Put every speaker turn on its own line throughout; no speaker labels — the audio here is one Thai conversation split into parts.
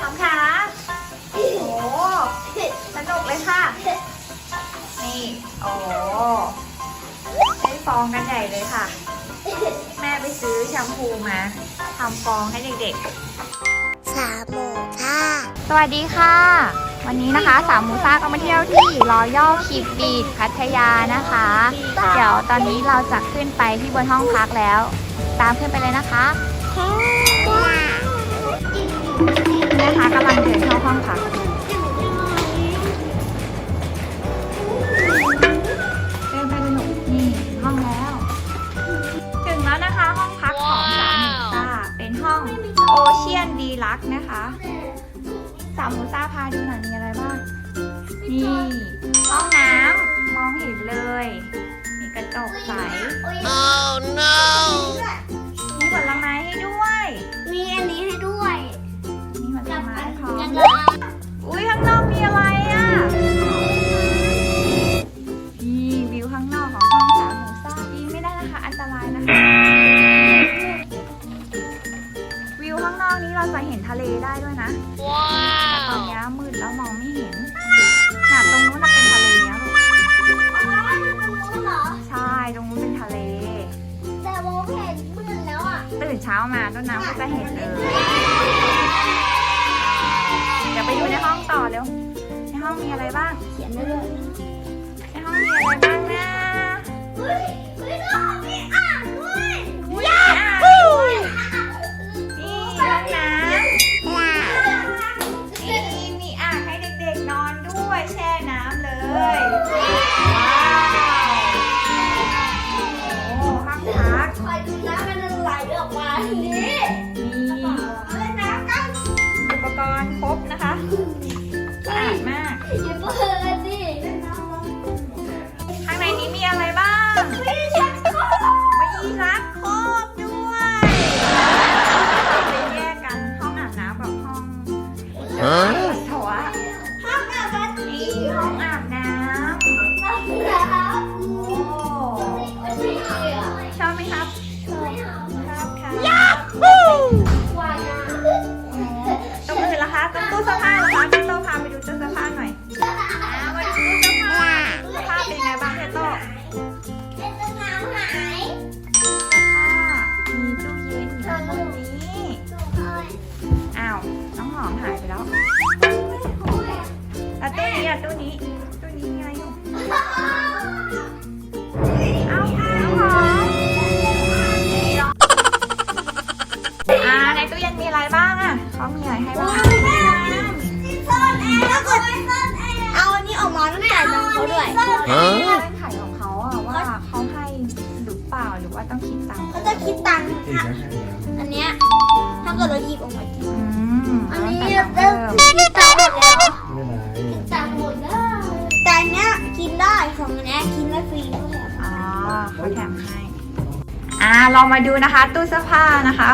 ทำขาโอ้โหสนุกเลยค่ะ นี่โอ้ได้ฟองกันใหญ่เลยค่ะ แม่ไปซื้อแชมพูมาทำฟองให้เด็กๆ
สามหมูท่า
สวัสดีค่ะ วันนี้นะคะสามหมูซ่าก็มาเที่ยวที่รอยัลคีบีดพัทยานะคะ เดี๋ยวตอนนี้เราจะขึ้นไปที่บนห้องพักแล้ว ตามขึ้นไปเลยนะคะ ลังเดินเข้าห้องพักเดินไปเลยหนูนี่ห้องแล้ว ถึงแล้วนะคะห้องพักของสามหมูซ่าเป็นห้องโอเชียนดีลักนะคะสามหมูซ่าพาดูหน่อยมีอะไรบ้าง นี่ ห้องน้ำมองเห็นเลย มีกระจกใส
oh no เช้า
มาต้นน้ำก็จะเห็นเลยเดี๋ยวไปดูในห้องต่อเร็ว ในห้องมีอะไรบ้าง
เขียนได้ด้วย
ในห้องมีอะไรบ้างนะ หอมหา
ยไป
แล้วแล้วตู้นี้อะตู้นี้ตู้นี้มีอะไรอยู่เอาน้องหอมอ่าในตู้เย็นมีอะไรบ้างอะเขามีอะไรให้บ้าง
เอาอันนี้ออกมาแล้วจ่ายเงินเขาด้วย
เงื่อนไขของเขาอะว่าเขาให้หรือเปล่าหรือว่าต้องคิดตังค์
เขาจะคิดตังค์อันเนี้ยถ้าเกิดเราหยิบออกมากิน
อืม
อัน กินได้สองอันเนี้ยกินได้ฟรีเขาแถม
อ๋อเขาแถมให้ อ่าเรามาดูนะคะ ตู้เสื้อผ้านะคะ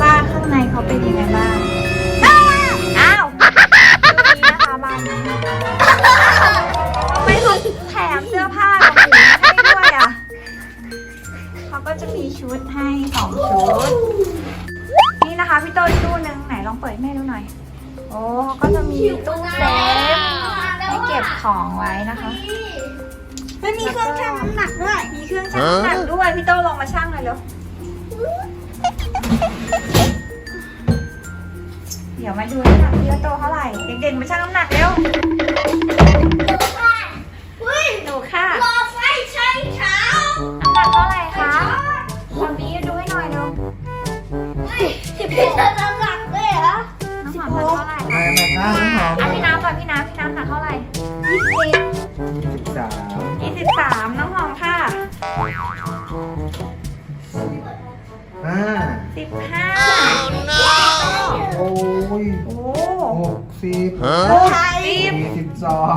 ว่าข้างในเขาเป็นยังไงบ้าง อ้าวตู้นี้นะคะบ้านนี้ไม่เขาแถมเสื้อผ้ากับหมูให้ด้วยอะเขาก็จะมีชุดให้สองชุด นี่นะคะพี่โต้อีกตู้หนึงไหนลองเปิดให้แม่ดูหน่อย โอ้เขาก็จะมีตู้เซฟ ให้เก็บของไว้นะคะ
มันมีเครื่องชั่งน้ำหนักด้วย
มีเครื่องชั่งน้ำหนักด้วยพี่โต้ลองมาชั่งหน่อยเร็ว เดี๋ยวมาดูนะคะพี่โต้เท่าไหร่ เด็กๆมาชั่งน้ำหนักเร็ว
เฮ้ย
หนูค่ะ
รอไฟ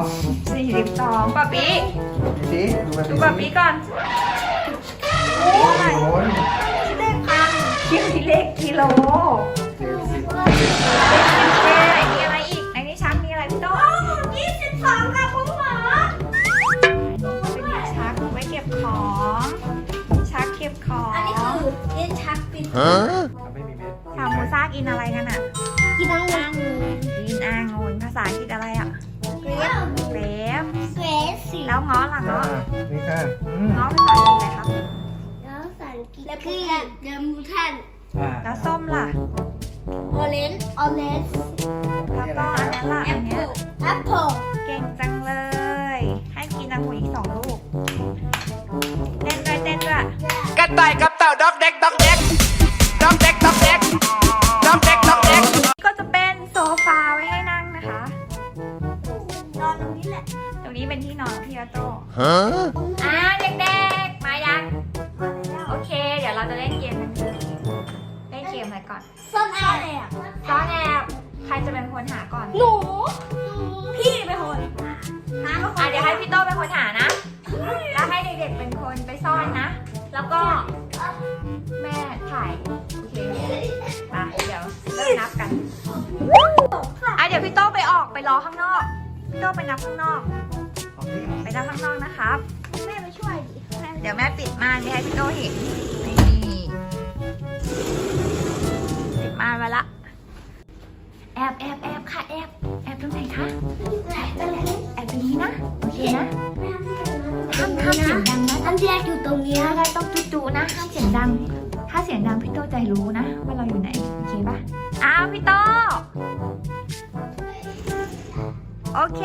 สอ
งสี่
สิบ
ส
อง
ป้าปี
ดูสิดูมัน
ดูป้าปีก่อน
โอ้ยโอ้ย
เลขพันคิวที่เลขกิโล
เจ็ดสิบ
เอ๊ะมีอะไรอีกในนี้ชักมีอะไรพี่โต้
ยี่สิบสองค่ะคุณหมอ
เป็นชักไว้เก็บของชักเก็บของ
อันนี้คือเล่นชักปิด
ไม่มีเม็ด
สามโมซ่ากินอะไรกันอะ แล้วง้อล่ะ
อ่า
ง้อ
นี่ค่ะอืม
ง้อภาษาอังกฤษอะไรครับ
แล้วสันกิแล้วคือเดมูแทน
อ่า
แล้วส้มล่ะ
ออเรนจ์ออเรนจ์
แล้วก็อันนั้นล่ะ
แอ
อัน
ป
เนี้
เปิ
ย
ลแอปเปิล
เก่งจังเลย ให้กินองุ่นอีกสองลูก เต้นด้วยเต้นด้วย
กระต่ายกับ ฮะ
อ่าเด็กๆ มายัง โอเค เดี๋ยวเราจะเล่นเกมกันคือเล่นเกมอะไรก่อน
ซ่อนแอบ
ซ่อนแอบใครจะเป็นคนหาก่อน
หนู พี่เป็นคนหาเป็นค
อะ
น
เดี๋ยวให้พี่โต้เป็นคนหานะ แล้วให้เด็กๆเป็นคนไปซ่อนนะ แล้วก็แม่ถ่ายโอเคมาเดี๋ยวเริ่มนับกันอะเดี๋ยวพี่โต้ไปออกไปรอข้างนอก พี่โต้ไปนับข้างนอก
เอาที่
ไปนับข้างนอกนะครับ
แม่ไปช่วยดิ
เดี๋ยวแม่ปิดม่านไม่ให้พี่โต้เห็นนี่ปิดม่านไว้ละ แอบแอบแอบค่ะแอบแอบตรงไหนคะแอบตรงนี้นะโอเคนะห้ามห้ามเสียงดังนะ
อันแรกอยู่ตรงนี้
ถ้าได้ต้องจู่ๆนะห้ามเสียงดัง ถ้าเสียงดังพี่โตใจรู้นะ ว่าเราอยู่ไหนโอเคปะอ้าวพี่โตโอเค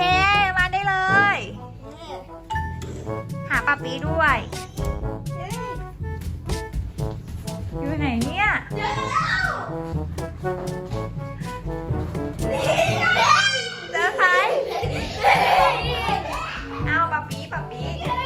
าปาปีด้วย อยู่ไหนเนี่ยเจอใครเอาปาปีปาปีปาปี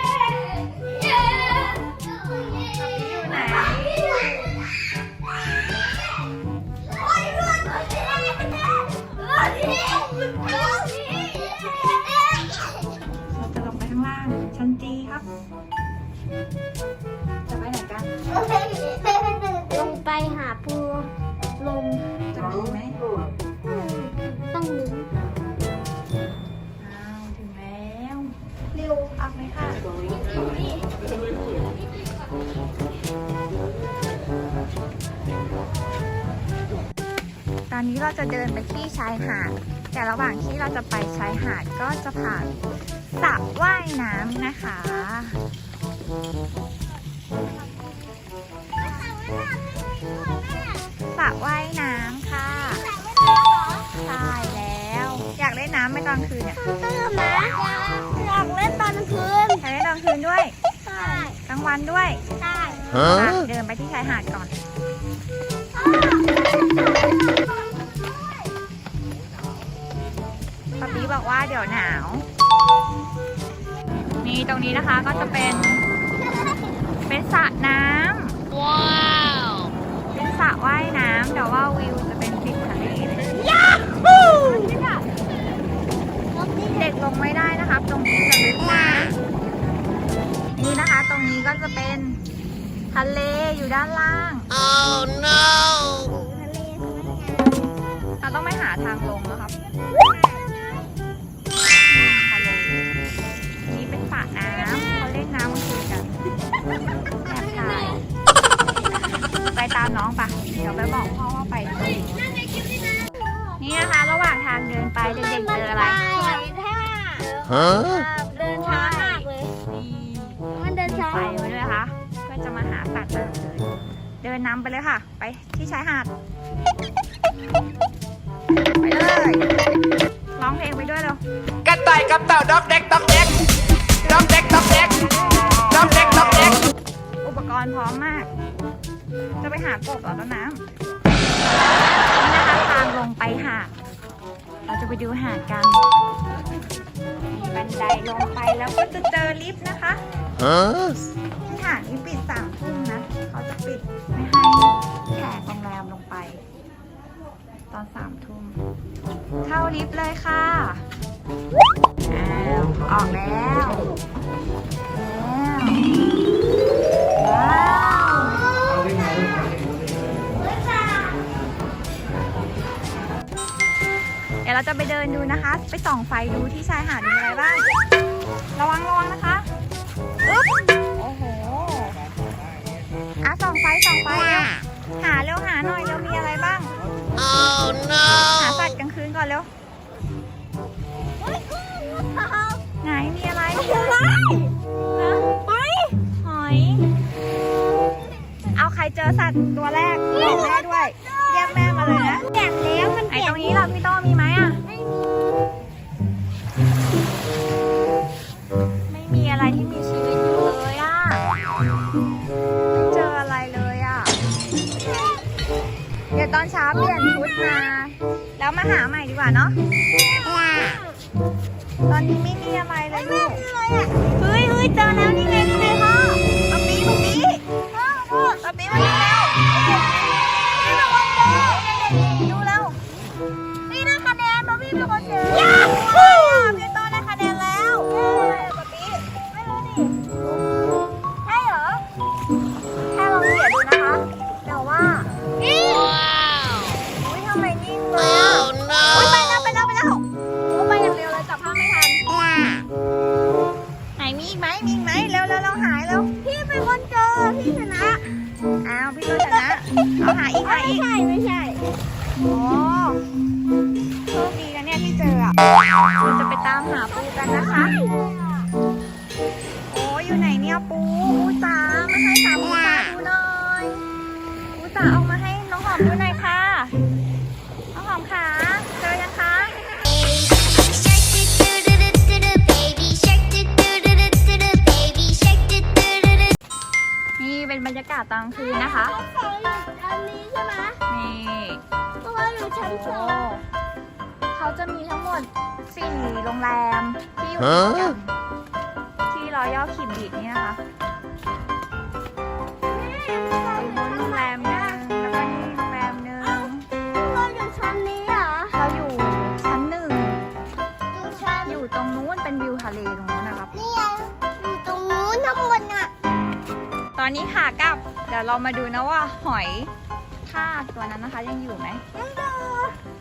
นนี้เราจะเดินไปที่ชายหาด แต่ระหว่างที่เราจะไปชายหาดก็จะผ่านสระว่ายน้ำนะคะ สระว่ายน้ำค่ะใช่แล้ว อยากเล่นน้ำไหมตอนคืนเนี่ย
เติมนะอยากเล่นตอนกลางคืน
อยากเล่นตอนคืนด้วย
ใช่
กลางวันด้วย
ใช่
ฮะ
อะเดินไปที่ชายหาดก่อน ปาปีบอกว่าเดี๋ยวหนาว นี่ตรงนี้นะคะก็จะเป็นเป็นสระน้ำว้าวเป็นสระว่ายน้ำแต่ว่าวิวจะเป็นติดทะเลเลยเด็กลงไม่ได้นะครับ ตรงนี้จะลึกมากนี่นะคะตรงนี้ก็จะเป็นทะเลอยู่ด้านล่าง
oh no
เราต้องไปหาทางลงแล้วครับ ตามน้องปะเดี๋ยวไปบอกพ่อว่าไปตรงนี้นี่นะคะ ระหว่างทางเดินไปเด็กๆเจออะไร
หอยท่า
ฮะ
เดินช้ามากเลย
นี่
มันเดินช้า
ไปไว้ด้วยนะคะเพื่อจะมาหาสัตว์น้ำเลยเดินนำไปเลยค่ะ ไปที่ชายหาด ไปเลยร้องเพลงไปด้วยเร็ว
กระต่ายกับเต่าดอกเด็กดอกเด็กดอกเด็กดอกเด็กดอกเด็กดอกเด็ก
อุปกรณ์พร้อมมาก จะไปหากบเหรอต้นน้ำนี่นะคะทางลงไปหาดเราจะไปดูหาดกัน บันไดลงไปแล้วก็จะเจอลิฟต์นะคะ
ฮะ
ที่หาดนี้ปิดสามทุ่มนะ เขาจะปิดไม่ให้แขกโรงแรมลงไป ตอนสามทุ่มเข้าลิฟต์เลยค่ะอ้าวออกแล้วแล้ว
เดี๋
ยวเราจะไปเดินดูนะคะ ไปส่องไฟดูที่ชายหาดมีอะไรบ้าง ระวังระวังนะคะอึ๊บโอ้โหอะส่องไฟส่องไฟเร็วหาเร็วหาหน่อยเร็วมีอะไรบ้าง
oh no
หาสัตว์กลางคืนก่อนเร็วไหนมีอะไรนะหอยหอย เอาใครเจอสัตว์ตัวแรกบอก มาหาใหม่ดีกว่าเนาะตอนนี้ไม่มีอะไรเลยลูกเฮ้ยเฮ้ยเจอแล้วนี่ไง มดูหน่อย
ค่ะ
น้องหอมขาเจอยังคะนี่เป็นบรรยากาศตอนกลางคืนนะคะ
สองอยู่อันนี้ใช่ไหม
นี่
เพราะว่าอยู่ชั้นสอง
เขาจะมีทั้งหมดสี่โรงแรมที่อยู่ติดกันที่รอยย่อขีดบีดนี่นะคะ อนนี้ขากลับ เดี๋ยวเรามาดูนะว่าหอยทากตัวนั้นนะคะยังอยู่ไหม
ยังดู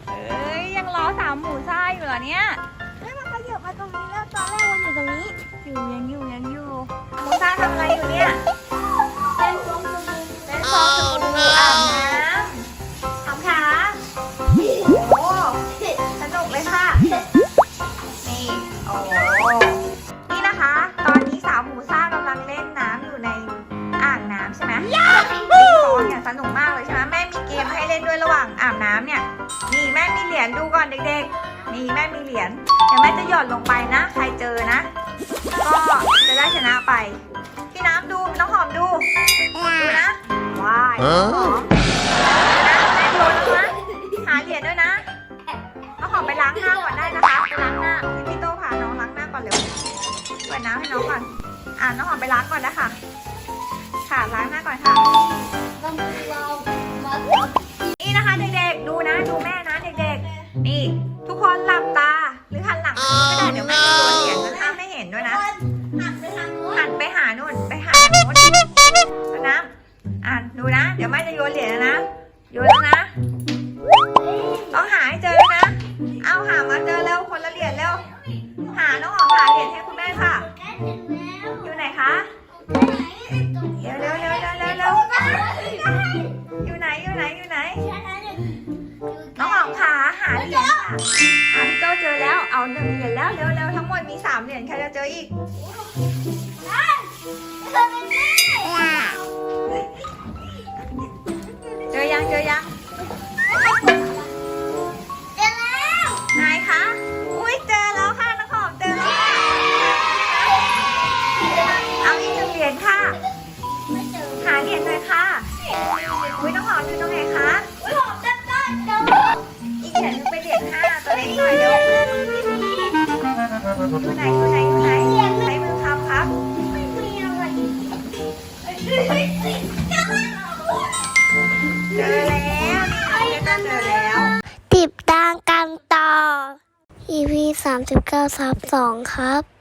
เอ้ยยังรอสามหมูซ่าอยู่เหรอเนี่ย
แล้วมันขยับมาตรงนี้แล้ว นี่แม่
มีเหรียญเดี๋ยวแม่จะหย่อนลงไปนะ ใครเจอนะ ก็จะได้ชนะไป พี่น้ำดูน้องหอมดูดูนะว้ายน้องหอมนะแม่โยนแล้วนะหาเหรียญด้วยนะน้องหอมไปล้างหน้าก่อนได้นะคะไปล้างหน้าพี่พี่โตพาน้องล้างหน้าก่อนเร็วเปิดน้ำให้น้องก่อนอ่าน้องหอมไปล้างก่อนนะคะค่ะล้างหน้าก่อนค่ะ
เราเรามา
นี่นะคะเด็กๆดูนะดูแม่นะเด็กๆนี่ แล้วเร็วเร็วทั้งหมดมีสามเหรียญใครจะเจออีกเจอยังเจอยังไหนคะอุ้ยเจอแล้วค่ะน้องหอมเจอแล้วค่ะเอาอีกหนึ่งเหรียญค่ะหาเหรียญหน่อยค่ะอุ้ยน้องหอมอยู่ตรงไหนคะ อยู่ไหนอยู่ไหนอยู่ไหนใช้มือคำครับเจอแล้วนี่เจอเจอแล้ว
ติดตามกันต่อ EP 39 3 2ครับ